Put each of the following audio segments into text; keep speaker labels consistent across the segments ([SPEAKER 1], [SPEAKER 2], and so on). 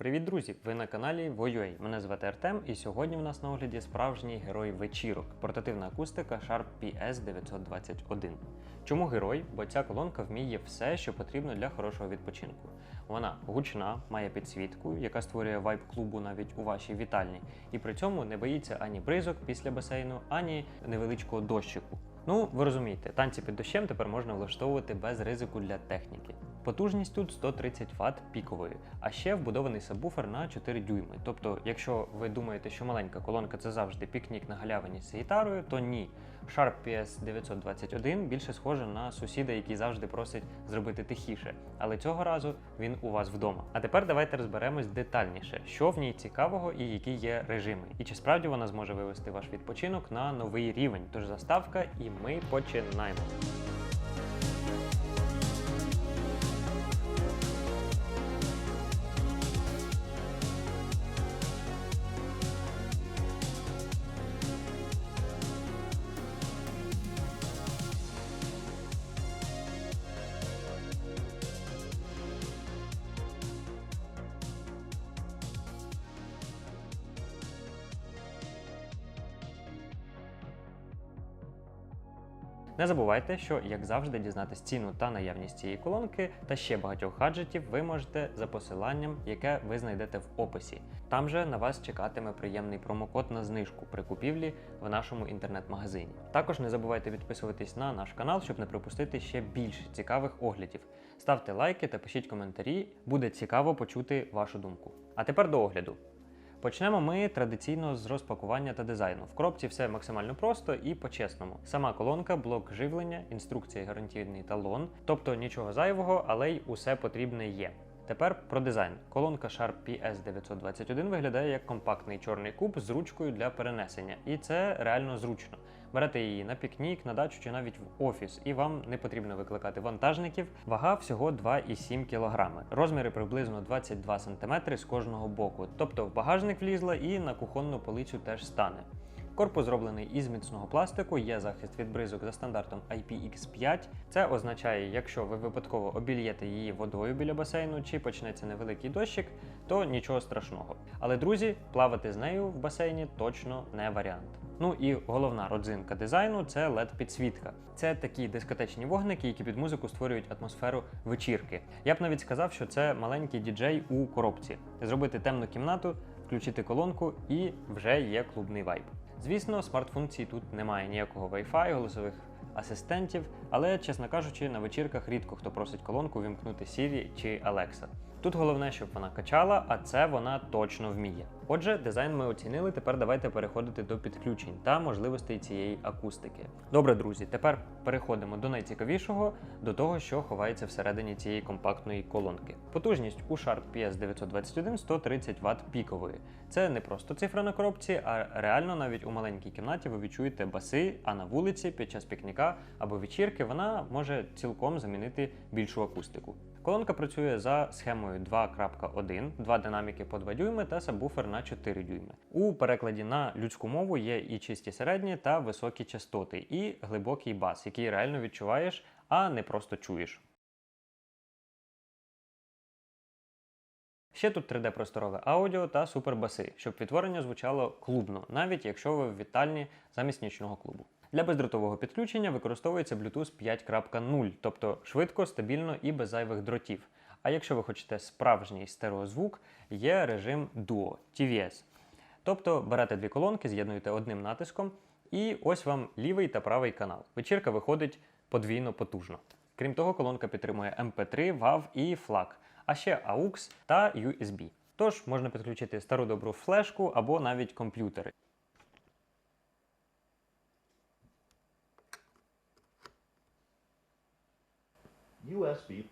[SPEAKER 1] Привіт, друзі! Ви на каналі Voyuay. Мене звати Артем, і сьогодні в нас на огляді справжній герой вечірок портативна акустика Sharp PS 921. Чому герой? Бо ця колонка вміє все, що потрібно для хорошого відпочинку. Вона гучна, має підсвітку, яка створює вайб клубу навіть у вашій вітальні, і при цьому не боїться ані бризок після басейну, ані невеличкого дощику. Ну, ви розумієте, танці під дощем тепер можна влаштовувати без ризику для техніки. Потужність тут 130 Вт пікової, а ще вбудований сабвуфер на 4 дюйми. Тобто, якщо ви думаєте, що маленька колонка це завжди пікнік на галявині з гітарою, то ні. Sharp PS 921 більше схоже на сусіда, який завжди просить зробити тихіше, але цього разу він у вас вдома. А тепер давайте розберемось детальніше, що в ній цікавого і які є режими, і чи справді вона зможе вивести ваш відпочинок на новий рівень. Тож заставка, і ми починаємо. Не забувайте, що, як завжди, дізнатись ціну та наявність цієї колонки та ще багатьох гаджетів ви можете за посиланням, яке ви знайдете в описі. Там же на вас чекатиме приємний промокод на знижку при купівлі в нашому інтернет-магазині. Також не забувайте підписуватись на наш канал, щоб не пропустити ще більше цікавих оглядів. Ставте лайки та пишіть коментарі, буде цікаво почути вашу думку. А тепер до огляду. Почнемо ми традиційно з розпакування та дизайну. В коробці все максимально просто і по-чесному. Сама колонка, блок живлення, інструкція, гарантійний талон, тобто нічого зайвого, але й усе потрібне є. Тепер про дизайн. Колонка Sharp PS 921 виглядає як компактний чорний куб з ручкою для перенесення, і це реально зручно. Берете її на пікнік, на дачу чи навіть в офіс, і вам не потрібно викликати вантажників. Вага всього 2,7 кг. Розміри приблизно 22 см з кожного боку. Тобто в багажник влізла і на кухонну полицю теж стане. Корпус зроблений із міцного пластику, є захист від бризок за стандартом IPX5. Це означає, якщо ви випадково обільєте її водою біля басейну чи почнеться невеликий дощик, то нічого страшного. Але друзі, плавати з нею в басейні точно не варіант. Ну і головна родзинка дизайну це led підсвітка. Це такі дискотечні вогники, які під музику створюють атмосферу вечірки. Я б навіть сказав, що це маленький діджей у коробці. Зробити темну кімнату, включити колонку і вже є клубний вайб. Звісно, смарт-функцій тут немає ніякого Wi-Fi, голосових асистентів, але, чесно кажучи, на вечірках рідко хто просить колонку вімкнути Siri чи Alexa. Тут головне, щоб вона качала, а це вона точно вміє. Отже, дизайн ми оцінили. Тепер давайте переходити до підключень та можливостей цієї акустики. Добре, друзі, тепер переходимо до найцікавішого, до того, що ховається всередині цієї компактної колонки. Потужність у Sharp PS 921 130 Вт пікової. Це не просто цифра на коробці, а реально навіть у маленькій кімнаті ви відчуєте баси, а на вулиці під час пікніка або вечірки вона може цілком замінити більшу акустику. Колонка працює за схемою 2.1, два динаміки по 2 дюйми та сабвуфер на 4 дюйми. У перекладі на людську мову є і чисті середні та високі частоти, і глибокий бас, який реально відчуваєш, а не просто чуєш. Ще тут 3D-просторове аудіо та супербаси, щоб відтворення звучало клубно, навіть якщо ви в вітальні замість нічного клубу. Для бездротового підключення використовується Bluetooth 5.0, тобто швидко, стабільно і без зайвих дротів. А якщо ви хочете справжній стереозвук, є режим Duo TVS. Тобто берете дві колонки, з'єднуєте одним натиском, і ось вам лівий та правий канал. Вечірка виходить подвійно потужно. Крім того, колонка підтримує MP3, WAV і FLAC, а ще AUX та USB. Тож можна підключити стару добру флешку або навіть комп'ютери.
[SPEAKER 2] USB.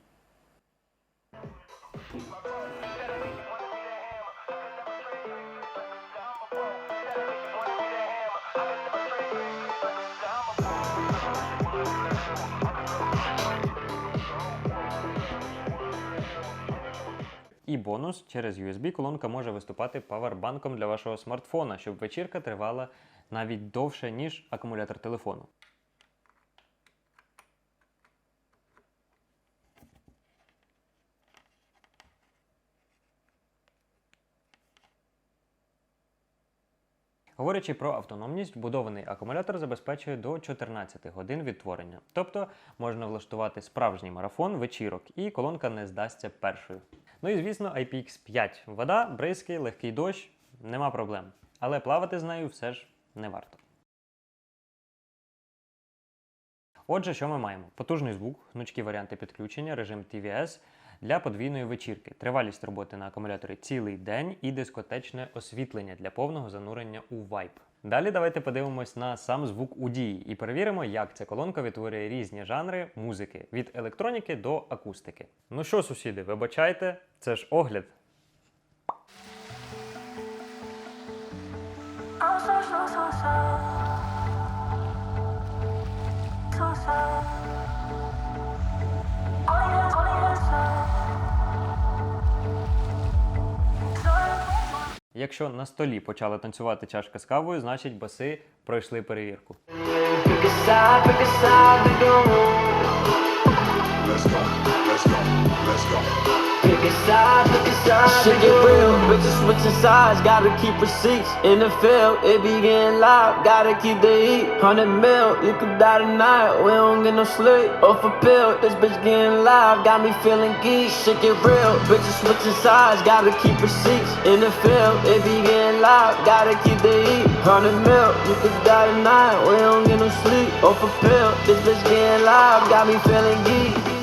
[SPEAKER 1] І бонус через USB колонка може виступати павербанком для вашого смартфона, щоб вечірка тривала навіть довше, ніж акумулятор телефону. Говорячи про автономність, вбудований акумулятор забезпечує до 14 годин відтворення. Тобто можна влаштувати справжній марафон вечірок, і колонка не здасться першою. Ну і звісно, IPX5. Вода, бризки, легкий дощ, нема проблем. Але плавати з нею все ж не варто. Отже, що ми маємо? Потужний звук, гнучкі варіанти підключення, режим TVS для подвійної вечірки, тривалість роботи на акумуляторі цілий день і дискотечне освітлення для повного занурення у вайб. Далі давайте подивимось на сам звук у дії і перевіримо, як ця колонка відтворює різні жанри музики від електроніки до акустики. Ну що, сусіди, вибачайте, це ж огляд.
[SPEAKER 3] So, so, so, so. So,
[SPEAKER 1] Якщо на столі почала танцювати чашка з кавою, значить баси пройшли перевірку.
[SPEAKER 4] Let's go, let's go, let's go.
[SPEAKER 5] Pick a side, pick. Shit get real, bitches switching sides. Gotta keep receipts in the field. It be getting loud. Gotta keep the heat. Hundred mil, you could die tonight. We don't get no sleep. Off a pill, this bitch getting loud. Got me feeling geek. Shit get real, bitches switching sides. Gotta keep receipts in the field. It be getting loud. Gotta keep the heat. Hundred mil, you could die tonight. We don't get no sleep. Off a pill, this bitch getting loud. Got me feeling geek.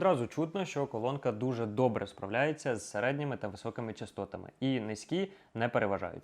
[SPEAKER 1] Одразу чутно, що колонка дуже добре справляється з середніми та високими частотами, і низькі не переважають.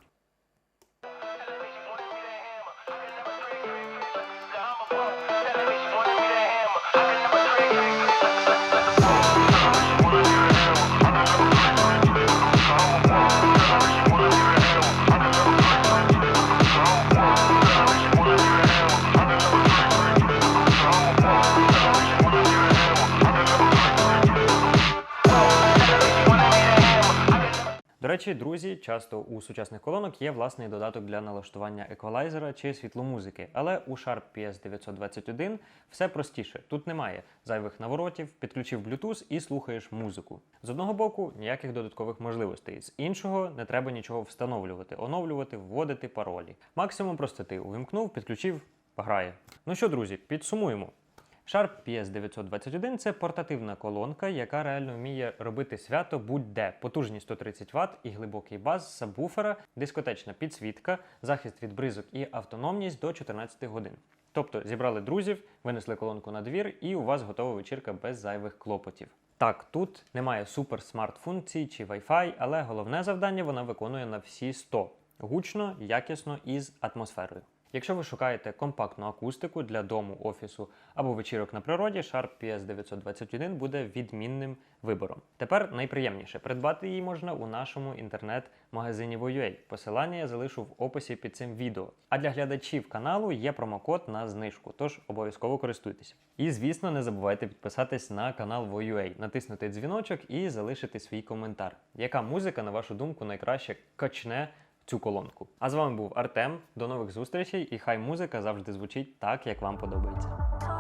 [SPEAKER 1] Речі, друзі, часто у сучасних колонок є власний додаток для налаштування еквалайзера чи світломузики, але у Sharp PS921 все простіше. Тут немає зайвих наворотів, підключив Bluetooth і слухаєш музику. З одного боку, ніяких додаткових можливостей, з іншого не треба нічого встановлювати, оновлювати, вводити паролі. Максимум просто ти увімкнув, підключив, грає. Ну що, друзі, підсумуємо. Sharp PS921 це портативна колонка, яка реально вміє робити свято будь-де. Потужність 130 Вт і глибокий бас з сабвуфера, дискотечна підсвітка, захист від бризок і автономність до 14 годин. Тобто зібрали друзів, винесли колонку на двір, і у вас готова вечірка без зайвих клопотів. Так, тут немає супер смарт функцій чи Wi-Fi, але головне завдання вона виконує на всі 100. гучно, якісно і з атмосферою. Якщо ви шукаєте компактну акустику для дому, офісу або вечірок на природі, Sharp PS921 буде відмінним вибором. Тепер найприємніше придбати її можна у нашому інтернет-магазині Voyua. Посилання я залишу в описі під цим відео. А для глядачів каналу є промокод на знижку, тож обов'язково користуйтесь. І звісно, не забувайте підписатись на канал Voyua, натиснути дзвіночок і залишити свій коментар. Яка музика, на вашу думку, найкраще качне цю колонку? А з вами був Артем. До нових зустрічей, і хай музика завжди звучить так, як вам подобається.